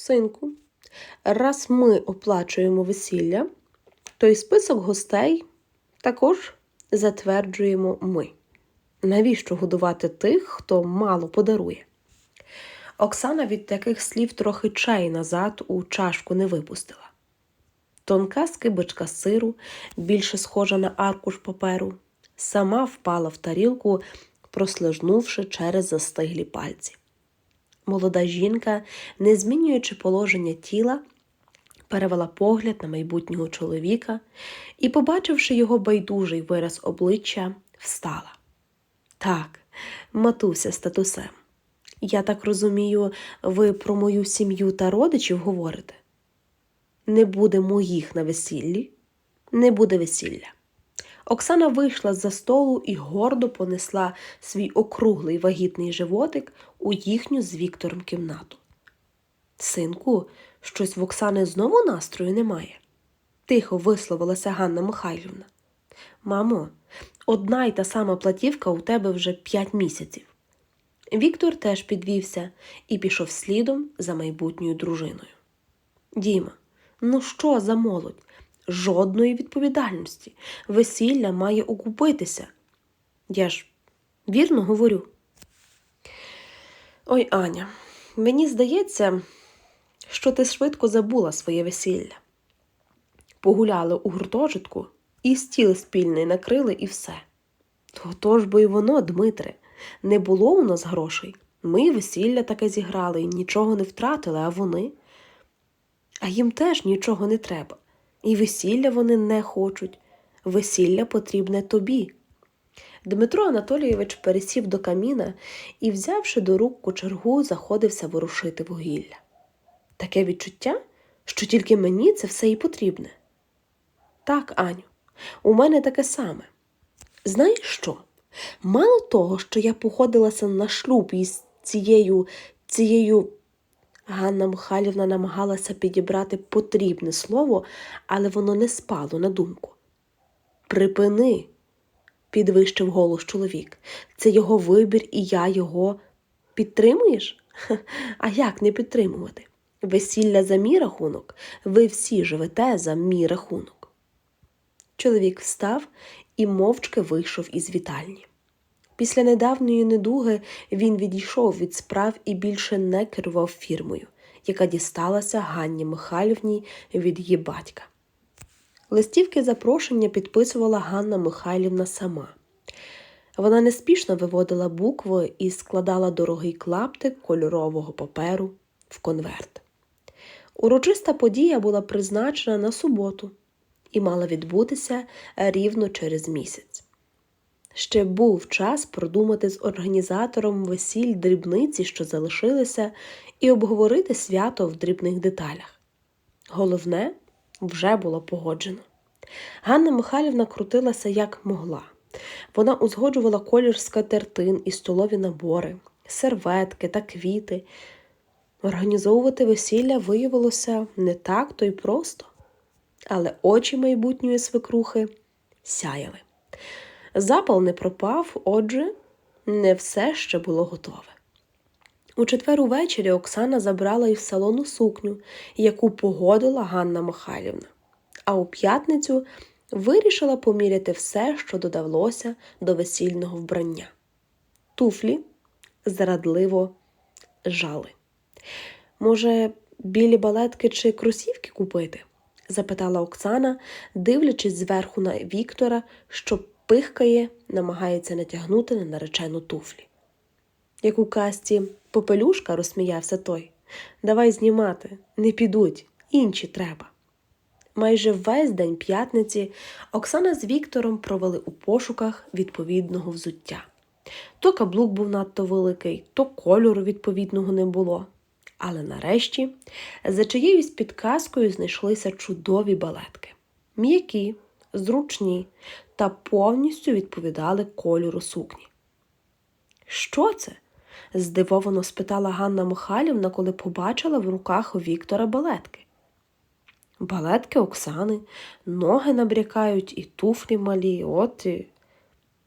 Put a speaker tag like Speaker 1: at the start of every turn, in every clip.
Speaker 1: Синку, раз ми оплачуємо весілля, то і список гостей також затверджуємо ми. Навіщо годувати тих, хто мало подарує? Оксана від таких слів трохи чай назад у чашку не випустила. Тонка скибочка сиру, більше схожа на аркуш паперу, сама впала в тарілку, прослижнувши через застиглі пальці. Молода жінка, не змінюючи положення тіла, перевела погляд на майбутнього чоловіка і, побачивши його байдужий вираз обличчя, встала. Так, матуся з татусем. Я так розумію, ви про мою сім'ю та родичів говорите? Не буде моїх на весіллі, не буде весілля. Оксана вийшла з-за столу і гордо понесла свій округлий вагітний животик у їхню з Віктором кімнату. Синку, щось в Оксани знову настрою немає, тихо висловилася Ганна Михайлівна. Мамо, одна й та сама платівка у тебе вже п'ять місяців. Віктор теж підвівся і пішов слідом за майбутньою дружиною. Діма, ну що за молодь? Жодної відповідальності. Весілля має окупитися. Я ж вірно говорю. Ой, Аня, мені здається, що ти швидко забула своє весілля. Погуляли у гуртожитку і стіл спільний накрили, і все. Тож бо й воно, Дмитре, не було у нас грошей. Ми весілля таке зіграли і нічого не втратили, а вони. А їм теж нічого не треба. І весілля вони не хочуть. Весілля потрібне тобі. Дмитро Анатолійович пересів до каміна і, взявши до рук кочергу, заходився ворушити вугілля. Таке відчуття, що тільки мені це все і потрібне. Так, Аню, у мене таке саме. Знаєш що? Мало того, що я походилася на шлюб із цією, цією. Ганна Михайлівна намагалася підібрати потрібне слово, але воно не спало на думку. Припини, підвищив голос чоловік. Це його вибір, і я його підтримуєш? А як не підтримувати? Весілля за мій рахунок, ви всі живете за мій рахунок. Чоловік встав і мовчки вийшов із вітальні. Після недавньої недуги він відійшов від справ і більше не керував фірмою, яка дісталася Ганні Михайлівні від її батька. Листівки запрошення підписувала Ганна Михайлівна сама. Вона неспішно виводила букви і складала дорогий клаптик кольорового паперу в конверт. Урочиста подія була призначена на суботу і мала відбутися рівно через місяць. Ще був час продумати з організатором весіль дрібниці, що залишилися, і обговорити свято в дрібних деталях. Головне вже було погоджено. Ганна Михайлівна крутилася як могла. Вона узгоджувала колір скатертин і столові набори, серветки та квіти. Організовувати весілля виявилося не так то й просто, але очі майбутньої свекрухи сяяли. Запал не пропав, отже, не все ще було готове. У четвер увечері Оксана забрала із салону сукню, яку погодила Ганна Михайлівна, а у п'ятницю вирішила поміряти все, що додавалося до весільного вбрання. Туфлі зрадливо жали. Може, білі балетки чи кросівки купити? запитала Оксана, дивлячись зверху на Віктора, що пихкає, намагається натягнути на наречену туфлі. Як у касті попелюшка, розсміявся той. Давай знімати, не підуть, інші треба. Майже весь день п'ятниці Оксана з Віктором провели у пошуках відповідного взуття. То каблук був надто великий, то кольору відповідного не було. Але нарешті за чиєюсь підказкою знайшлися чудові балетки. М'які, зручні та повністю відповідали кольору сукні. Що це? здивовано спитала Ганна Михайлівна, коли побачила в руках Віктора балетки. Балетки Оксани, ноги набрякають і туфлі малі, от і...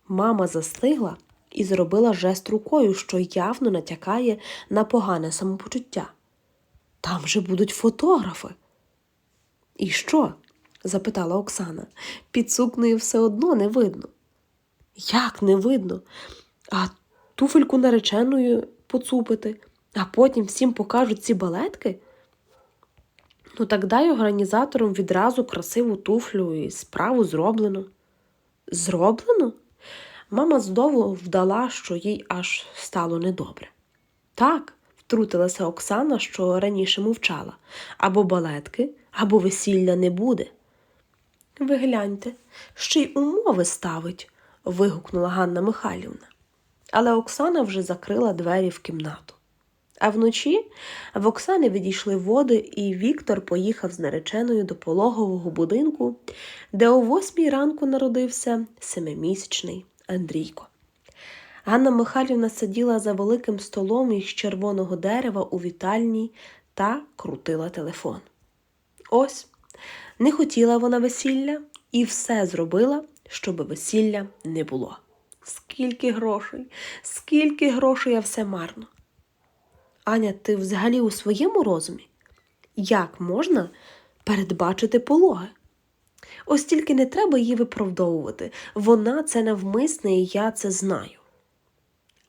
Speaker 1: Мама застигла і зробила жест рукою, що явно натякає на погане самопочуття. там же будуть фотографи. І що? Запитала Оксана. Під сукнею все одно не видно. Як не видно? А туфельку нареченою поцупити, а потім всім покажуть ці балетки? Ну, так дай організаторам відразу красиву туфлю і справу зроблено. Зроблено? Мама здовго вдала, що їй аж стало недобре. Так, втрутилася Оксана, що раніше мовчала або балетки, або весілля не буде. Ви гляньте, ще й умови ставить, вигукнула Ганна Михайлівна. Але Оксана вже закрила двері в кімнату. А вночі в Оксани відійшли води, і Віктор поїхав з нареченою до пологового будинку, де о восьмій ранку народився семимісячний Андрійко. Ганна Михайлівна сиділа за великим столом із червоного дерева у вітальні та крутила телефон. Ось, не хотіла вона весілля і все зробила, щоб весілля не було. Скільки грошей, скільки грошей, а все марно. Аня, ти взагалі у своєму розумі? Як можна передбачити пологи? Ось тільки не треба її виправдовувати. Вона це навмисне, і я це знаю.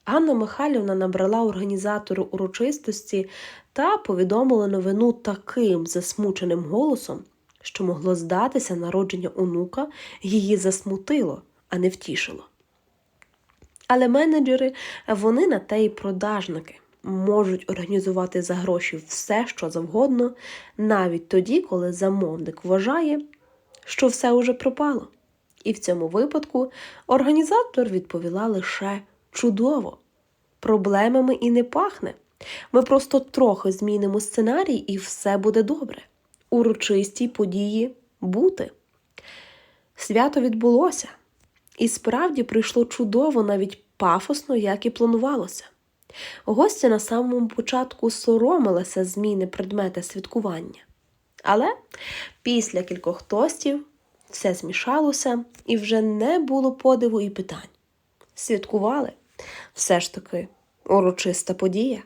Speaker 1: Ганна Михайлівна набрала організатору урочистості та повідомила новину таким засмученим голосом, що могло здатися народження онука її засмутило, а не втішило. Але менеджери, вони на те й продажники, можуть організувати за гроші все, що завгодно, навіть тоді, коли замовник вважає, що все уже пропало. І в цьому випадку організатор відповіла лише чудово. Проблемами і не пахне. Ми просто трохи змінимо сценарій, і все буде добре. Урочистій події бути. Свято відбулося, і справді прийшло чудово, навіть пафосно, як і планувалося. Гостя на самому початку соромилася зміни предмета святкування. Але після кількох тостів все змішалося і вже не було подиву і питань. Святкували все ж таки урочиста подія.